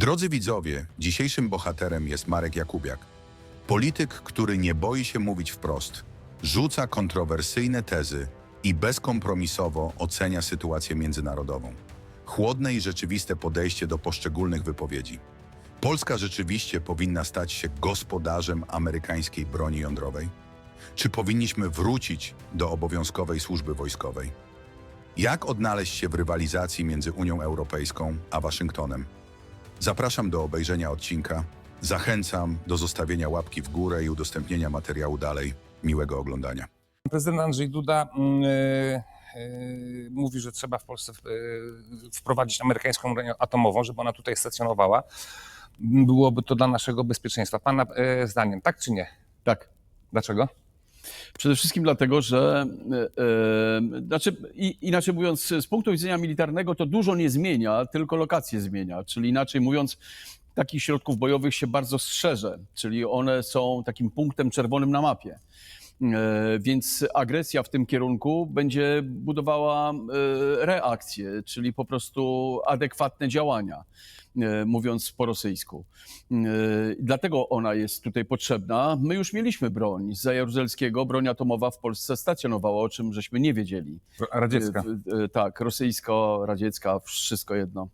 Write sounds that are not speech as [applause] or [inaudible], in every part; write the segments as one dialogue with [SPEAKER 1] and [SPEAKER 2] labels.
[SPEAKER 1] Drodzy widzowie, dzisiejszym bohaterem jest Marek Jakubiak. Polityk, który nie boi się mówić wprost, rzuca kontrowersyjne tezy i bezkompromisowo ocenia sytuację międzynarodową. Chłodne i rzeczywiste podejście do poszczególnych wypowiedzi. Polska rzeczywiście powinna stać się gospodarzem amerykańskiej broni jądrowej? Czy powinniśmy wrócić do obowiązkowej służby wojskowej? Jak odnaleźć się w rywalizacji między Unią Europejską a Waszyngtonem? Zapraszam do obejrzenia odcinka. Zachęcam do zostawienia łapki w górę i udostępnienia materiału dalej. Miłego oglądania.
[SPEAKER 2] Prezydent Andrzej Duda e, e, mówi, że trzeba w Polsce e, wprowadzić amerykańską broń atomową, żeby ona tutaj stacjonowała. Byłoby to dla naszego bezpieczeństwa. Pana e, zdaniem, tak czy nie?
[SPEAKER 3] Tak.
[SPEAKER 2] Dlaczego?
[SPEAKER 3] Przede wszystkim dlatego, że e, e, znaczy, inaczej mówiąc, z punktu widzenia militarnego to dużo nie zmienia, tylko lokacje zmienia. Czyli inaczej mówiąc, takich środków bojowych się bardzo strzeże, czyli one są takim punktem czerwonym na mapie. E, Więc agresja w tym kierunku będzie budowała reakcję, czyli po prostu adekwatne działania, mówiąc po rosyjsku. E, Dlatego ona jest tutaj potrzebna. My już mieliśmy broń z Jaruzelskiego, broń atomowa w Polsce stacjonowała, o czym żeśmy nie wiedzieli.
[SPEAKER 2] Radziecka.
[SPEAKER 3] E, e, Tak, rosyjska, radziecka, wszystko jedno.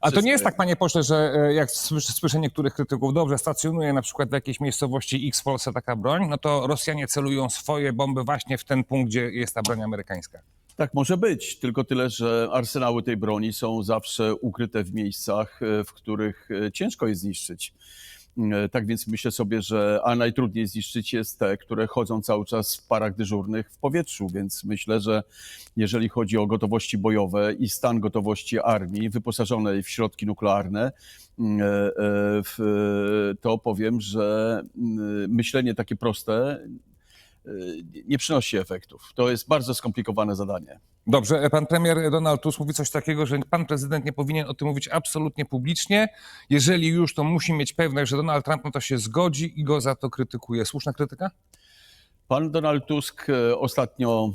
[SPEAKER 2] A to nie jest tak, panie pośle, że e, jak słyszę, słyszę niektórych krytyków, dobrze, stacjonuje na przykład w jakiejś miejscowości X w Polsce taka broń, no to Rosjanie celują swoje bomby właśnie w ten punkt, gdzie jest ta broń amerykańska.
[SPEAKER 3] Tak może być, tylko tyle, że arsenały tej broni są zawsze ukryte w miejscach, e, w których e, ciężko je zniszczyć. E, Tak więc myślę sobie, że a najtrudniej zniszczyć jest te, które chodzą cały czas w parach dyżurnych w powietrzu, więc myślę, że jeżeli chodzi o gotowości bojowe i stan gotowości armii wyposażonej w środki nuklearne, mm, to powiem, że mm, myślenie takie proste nie przynosi efektów. To jest bardzo skomplikowane zadanie.
[SPEAKER 2] Dobrze, e, pan premier Donald Tusk mówi coś takiego, że pan prezydent nie powinien o tym mówić absolutnie publicznie. Jeżeli już, to musi mieć pewność, że Donald Trump na to się zgodzi i go za to krytykuje. Słuszna krytyka?
[SPEAKER 3] Pan Donald Tusk e, ostatnio,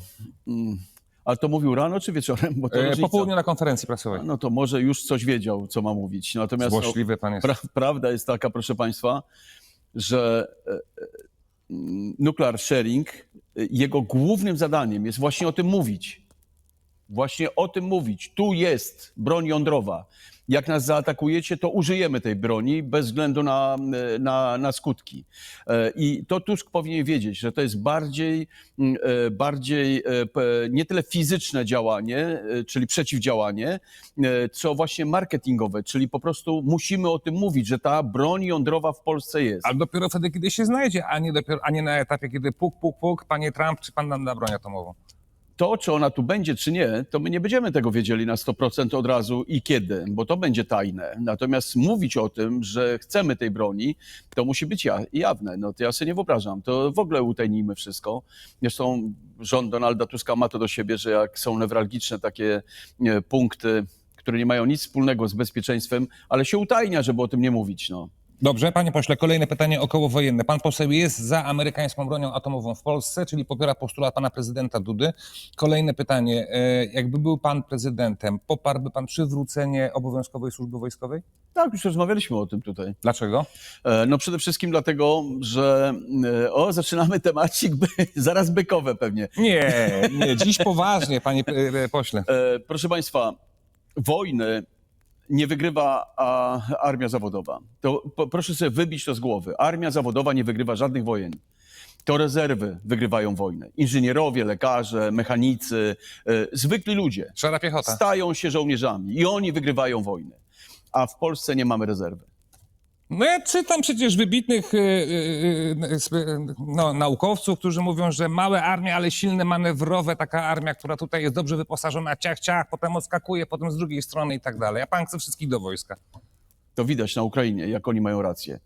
[SPEAKER 3] mm, ale to mówił rano czy wieczorem? Bo to
[SPEAKER 2] E, po południu na konferencji prasowej.
[SPEAKER 3] No to może już coś wiedział, co ma mówić. Natomiast no,
[SPEAKER 2] Złośliwy pan jest.
[SPEAKER 3] pra, prawda jest taka, proszę Państwa, że nuclear sharing, e, jego głównym zadaniem jest właśnie o tym mówić. Właśnie o tym mówić. Tu jest broń jądrowa. Jak nas zaatakujecie, to użyjemy tej broni bez względu na, e, na, na skutki. E, I to Tusk powinien wiedzieć, że to jest bardziej, e, bardziej nie tyle fizyczne działanie, czyli przeciwdziałanie, co właśnie marketingowe, czyli po prostu musimy o tym mówić, że ta broń jądrowa w Polsce jest.
[SPEAKER 2] Ale dopiero wtedy, kiedy się znajdzie, a nie, dopiero, a nie na etapie, kiedy puk, puk, puk, panie Trump, czy pan nam da broń atomową.
[SPEAKER 3] To, czy ona tu będzie, czy nie, to my nie będziemy tego wiedzieli na 100% od razu i kiedy, bo to będzie tajne. Natomiast mówić o tym, że chcemy tej broni, to musi być ja, jawne. No to ja sobie nie wyobrażam. To w ogóle utajnijmy wszystko. Zresztą rząd Donalda Tuska ma to do siebie, że jak są newralgiczne takie e, punkty, które nie mają nic wspólnego z bezpieczeństwem, ale się utajnia, żeby o tym nie mówić. No.
[SPEAKER 2] Dobrze, panie pośle, kolejne pytanie okołowojenne. Pan poseł jest za amerykańską bronią atomową w Polsce, czyli popiera postulat pana prezydenta Dudy. Kolejne pytanie. e, Jakby był pan prezydentem, poparłby pan przywrócenie obowiązkowej służby wojskowej?
[SPEAKER 3] Tak, już rozmawialiśmy o tym tutaj.
[SPEAKER 2] Dlaczego?
[SPEAKER 3] E, No przede wszystkim dlatego, że e, o, zaczynamy temacik, by, [laughs] zaraz bykowe pewnie.
[SPEAKER 2] Nie, nie, dziś poważnie, panie pośle.
[SPEAKER 3] Proszę Państwa, wojny nie wygrywa a, armia zawodowa. To po, proszę sobie wybić to z głowy. Armia zawodowa nie wygrywa żadnych wojen. To rezerwy wygrywają wojnę. Inżynierowie, lekarze, mechanicy, e, zwykli ludzie
[SPEAKER 2] Szara piechota.
[SPEAKER 3] stają się żołnierzami i oni wygrywają wojny. A w Polsce nie mamy rezerwy.
[SPEAKER 2] No ja czytam przecież wybitnych e, e, sp- no, naukowców, którzy mówią, że małe armie, ale silne, manewrowe, taka armia, która tutaj jest dobrze wyposażona, ciach, ciach, potem odskakuje, potem z drugiej strony i tak dalej. A pan chce wszystkich do wojska.
[SPEAKER 3] To widać na Ukrainie, jak oni mają rację.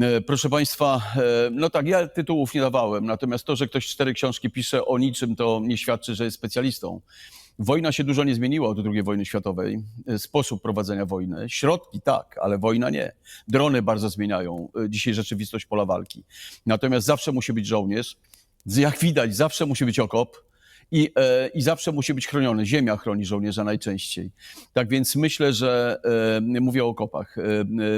[SPEAKER 3] E, Proszę Państwa, e, no tak, ja tytułów nie dawałem, natomiast to, że ktoś cztery książki pisze o niczym, to nie świadczy, że jest specjalistą. Wojna się dużo nie zmieniła od II wojny światowej. E, Sposób prowadzenia wojny, środki tak, ale wojna nie. Drony bardzo zmieniają e, dzisiaj rzeczywistość pola walki. Natomiast zawsze musi być żołnierz, jak widać, zawsze musi być okop I, e, I zawsze musi być chroniony. Ziemia chroni żołnierza najczęściej. Tak więc myślę, że e, mówię o okopach. E,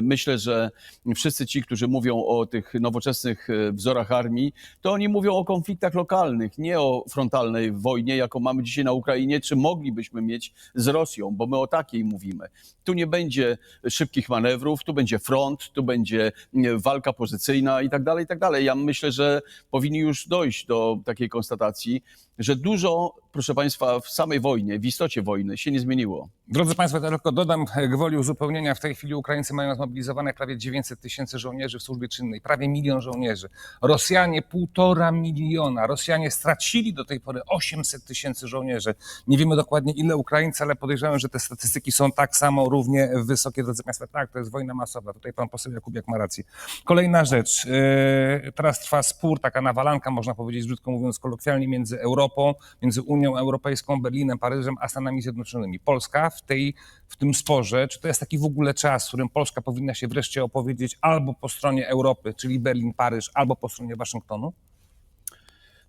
[SPEAKER 3] myślę, że wszyscy ci, którzy mówią o tych nowoczesnych wzorach armii, to oni mówią o konfliktach lokalnych, nie o frontalnej wojnie, jaką mamy dzisiaj na Ukrainie, czy moglibyśmy mieć z Rosją, bo my o takiej mówimy. Tu nie będzie szybkich manewrów, tu będzie front, tu będzie walka pozycyjna i tak dalej, i tak dalej. Ja myślę, że powinni już dojść do takiej konstatacji, że dużo, proszę Państwa, w samej wojnie, w istocie wojny się nie zmieniło.
[SPEAKER 2] Drodzy Państwo, tylko dodam e, gwoli uzupełnienia. W tej chwili Ukraińcy mają zmobilizowane prawie 900 tysięcy żołnierzy w służbie czynnej, prawie milion żołnierzy. Rosjanie półtora miliona. Rosjanie stracili do tej pory 800 tysięcy żołnierzy. Nie wiemy dokładnie ile Ukraińcy, ale podejrzewam, że te statystyki są tak samo równie wysokie. Drodzy Państwo, tak, to jest wojna masowa. Tutaj pan poseł Jakubiak ma rację. Kolejna rzecz. E, Teraz trwa spór, taka nawalanka, można powiedzieć, brzydko mówiąc kolokwialnie, między Europą, między Unią Europejską, Berlinem, Paryżem, a Stanami Zjednoczonymi. Polska w, tej, w tym sporze, czy to jest taki w ogóle czas, w którym Polska powinna się wreszcie opowiedzieć albo po stronie Europy, czyli Berlin, Paryż, albo po stronie Waszyngtonu?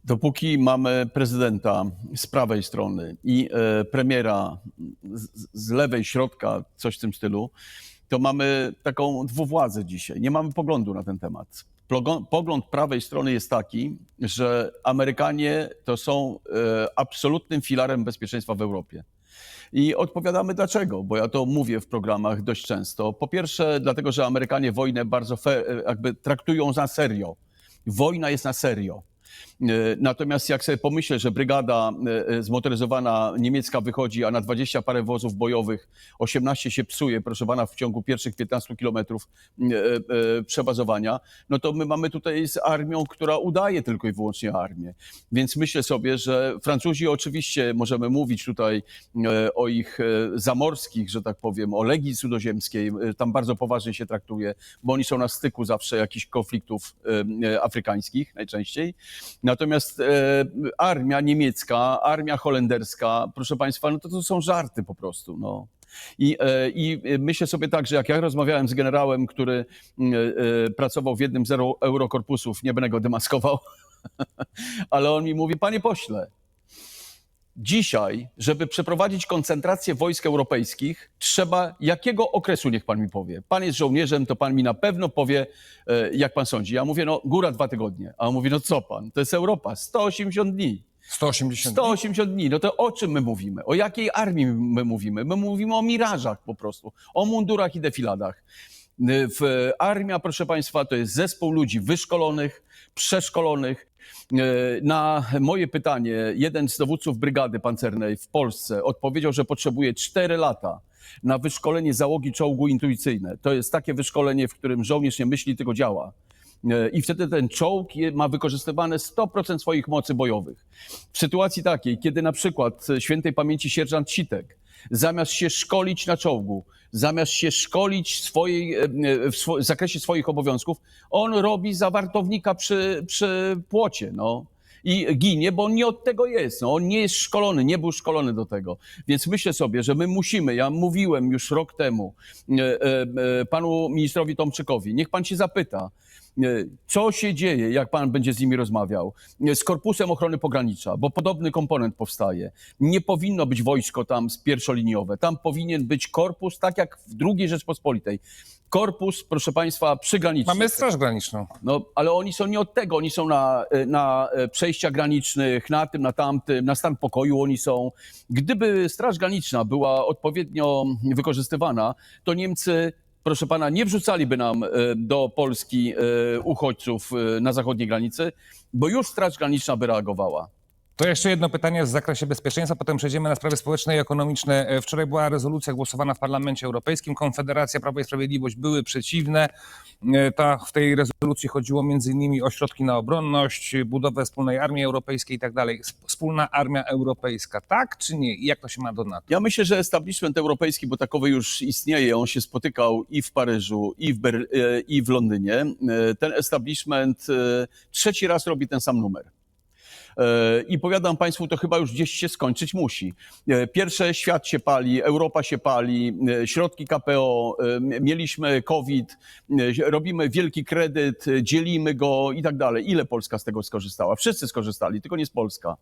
[SPEAKER 3] Dopóki mamy prezydenta z prawej strony i e, premiera z, lewej środka, coś w tym stylu, to mamy taką dwuwładzę dzisiaj. Nie mamy poglądu na ten temat. Pogląd prawej strony jest taki, że Amerykanie to są e, absolutnym filarem bezpieczeństwa w Europie. I odpowiadamy dlaczego, bo ja to mówię w programach dość często. Po pierwsze, dlatego, że Amerykanie wojnę bardzo fe, jakby traktują na serio. Wojna jest na serio. E, Natomiast jak sobie pomyślę, że brygada e, e, zmotoryzowana niemiecka wychodzi, a na 20 parę wozów bojowych 18 się psuje, proszę pana, w ciągu pierwszych 15 kilometrów przebazowania, no to my mamy tutaj z armią, która udaje tylko i wyłącznie armię. Więc myślę sobie, że Francuzi oczywiście możemy mówić tutaj o ich zamorskich, że tak powiem, o Legii Cudoziemskiej, e, tam bardzo poważnie się traktuje, bo oni są na styku zawsze jakichś konfliktów afrykańskich najczęściej. Natomiast e, armia niemiecka, armia holenderska, proszę Państwa, no to, to są żarty po prostu. No. I, e, I myślę sobie tak, że jak ja rozmawiałem z generałem, który mm, e, e, pracował w jednym z euro- eurokorpusów, nie będę go demaskował, [laughs] ale on mi mówi, panie pośle, dzisiaj, żeby przeprowadzić koncentrację wojsk europejskich, trzeba jakiego okresu, niech pan mi powie. Pan jest żołnierzem, to pan mi na pewno powie, e, jak pan sądzi. Ja mówię, no góra dwa tygodnie. A on mówi, no co pan, to jest Europa, 180 dni.
[SPEAKER 2] 180
[SPEAKER 3] 180 dni. No to o czym my mówimy? O jakiej armii my mówimy? My mówimy o mirażach po prostu, o mundurach i defiladach. W armia, proszę Państwa, to jest zespół ludzi wyszkolonych, przeszkolonych. Na moje pytanie, jeden z dowódców brygady pancernej w Polsce odpowiedział, że potrzebuje 4 lata na wyszkolenie załogi czołgu intuicyjne. To jest takie wyszkolenie, w którym żołnierz nie myśli, tylko działa. E, I wtedy ten czołg ma wykorzystywane 100% swoich mocy bojowych. W sytuacji takiej, kiedy na przykład świętej pamięci sierżant Citek, zamiast się szkolić na czołgu, zamiast się szkolić w, swojej, e, w w zakresie swoich obowiązków, on robi zawartownika przy, przy płocie. No. I ginie, bo on nie od tego jest. No, on nie jest szkolony, nie był szkolony do tego. Więc myślę sobie, że my musimy, ja mówiłem już rok temu e, e, e, panu ministrowi Tomczykowi, niech pan się zapyta, co się dzieje, jak pan będzie z nimi rozmawiał, e, z Korpusem Ochrony Pogranicza, bo podobny komponent powstaje. Nie powinno być wojsko tam z pierwszoliniowe. Tam powinien być korpus, tak jak w II Rzeczpospolitej. Korpus, proszę państwa, przygraniczny.
[SPEAKER 2] Mamy Straż Graniczną.
[SPEAKER 3] No, ale oni są nie od tego, oni są na, na e, przejściach granicznych, na tym, na tamtym, na stan pokoju oni są. Gdyby Straż Graniczna była odpowiednio wykorzystywana, to Niemcy, proszę pana, nie wrzucaliby nam e, do Polski e, uchodźców e, na zachodniej granicy, bo już Straż Graniczna by reagowała.
[SPEAKER 2] To jeszcze jedno pytanie w zakresie bezpieczeństwa, potem przejdziemy na sprawy społeczne i ekonomiczne. E, Wczoraj była rezolucja głosowana w Parlamencie Europejskim. Konfederacja, Prawo i Sprawiedliwość były przeciwne. E, Ta, w tej rezolucji chodziło innymi o środki na obronność, budowę wspólnej armii europejskiej i tak dalej. Sp- Wspólna armia europejska, tak czy nie? I jak to się ma do NATO?
[SPEAKER 3] Ja myślę, że establishment europejski, bo takowy już istnieje, on się spotykał i w Paryżu, i w, Ber- e, i w Londynie. Ten establishment trzeci raz robi ten sam numer. E, I powiadam Państwu, to chyba już gdzieś się skończyć musi. E, Pierwsze, świat się pali, Europa się pali, e, środki KPO, mieliśmy COVID, robimy wielki kredyt, dzielimy go i tak dalej. Ile Polska z tego skorzystała? Wszyscy skorzystali, tylko nie z Polska.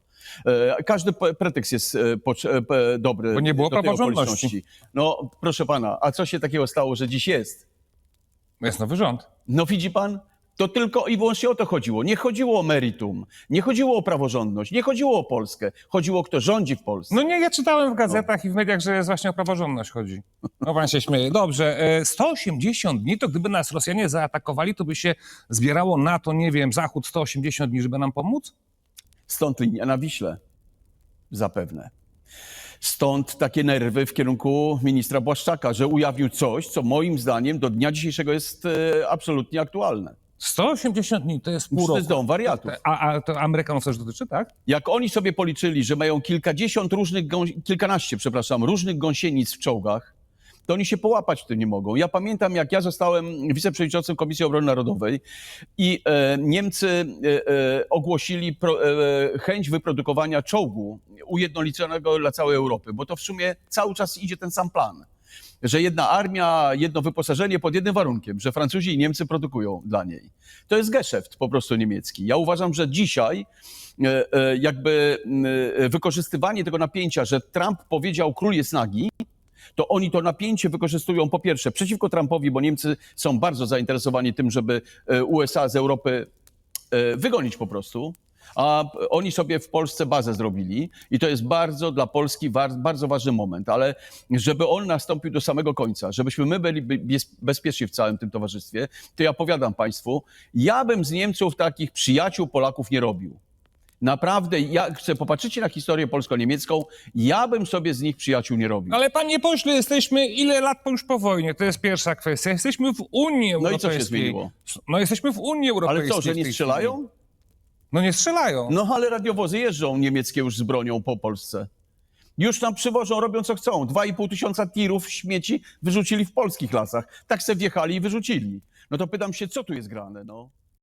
[SPEAKER 3] Każdy pretekst jest dobry.
[SPEAKER 2] Bo nie było praworządności.
[SPEAKER 3] No, proszę pana, a co się takiego stało, że dziś jest?
[SPEAKER 2] Jest nowy rząd.
[SPEAKER 3] No widzi pan? To tylko i wyłącznie o to chodziło. Nie chodziło o meritum, nie chodziło o praworządność, nie chodziło o Polskę. Chodziło, kto rządzi w Polsce.
[SPEAKER 2] No nie, ja czytałem w gazetach i w mediach, że jest właśnie o praworządność chodzi. No pan się śmieje. Dobrze, e, 180 dni, to gdyby nas Rosjanie zaatakowali, to by się zbierało NATO, nie wiem, Zachód 180 dni, żeby nam pomóc?
[SPEAKER 3] Stąd linia na Wiśle. Zapewne. Stąd takie nerwy w kierunku ministra Błaszczaka, że ujawnił coś, co moim zdaniem do dnia dzisiejszego jest e, absolutnie aktualne.
[SPEAKER 2] 180 dni to jest pół roku.
[SPEAKER 3] dom wariatów.
[SPEAKER 2] A, a to Amerykanów też dotyczy, tak?
[SPEAKER 3] Jak oni sobie policzyli, że mają kilkadziesiąt różnych, gąs- kilkanaście, przepraszam, różnych gąsienic w czołgach, to oni się połapać w tym nie mogą. Ja pamiętam, jak ja zostałem wiceprzewodniczącym Komisji Obrony Narodowej i e, Niemcy e, e, ogłosili pro, e, chęć wyprodukowania czołgu ujednoliconego dla całej Europy, bo to w sumie cały czas idzie ten sam plan. Że jedna armia, jedno wyposażenie pod jednym warunkiem, że Francuzi i Niemcy produkują dla niej. To jest geszeft po prostu niemiecki. Ja uważam, że dzisiaj e, e, jakby e, wykorzystywanie tego napięcia, że Trump powiedział król jest nagi, to oni to napięcie wykorzystują po pierwsze przeciwko Trumpowi, bo Niemcy są bardzo zainteresowani tym, żeby USA z Europy wygonić po prostu. A oni sobie w Polsce bazę zrobili i to jest bardzo dla Polski bardzo ważny moment, ale żeby on nastąpił do samego końca, żebyśmy my byli by- bez- bezpieczni w całym tym towarzystwie, to ja powiadam Państwu, ja bym z Niemców takich przyjaciół Polaków nie robił. Naprawdę, ja chcę, popatrzycie na historię polsko-niemiecką, ja bym sobie z nich przyjaciół nie robił.
[SPEAKER 2] Ale panie pośle, jesteśmy ile lat po już po wojnie? To jest pierwsza kwestia. Jesteśmy w Unii
[SPEAKER 3] No i co
[SPEAKER 2] Europejskiej.
[SPEAKER 3] się zmieniło?
[SPEAKER 2] No jesteśmy w Unii Europejskiej.
[SPEAKER 3] Ale co, że nie strzelają?
[SPEAKER 2] No nie strzelają.
[SPEAKER 3] No ale radiowozy jeżdżą niemieckie już z bronią po Polsce. Już nam przywożą, robią co chcą. 2,5 tysiąca tirów śmieci wyrzucili w polskich lasach. Tak se wjechali i wyrzucili. No to pytam się, co tu jest grane, no?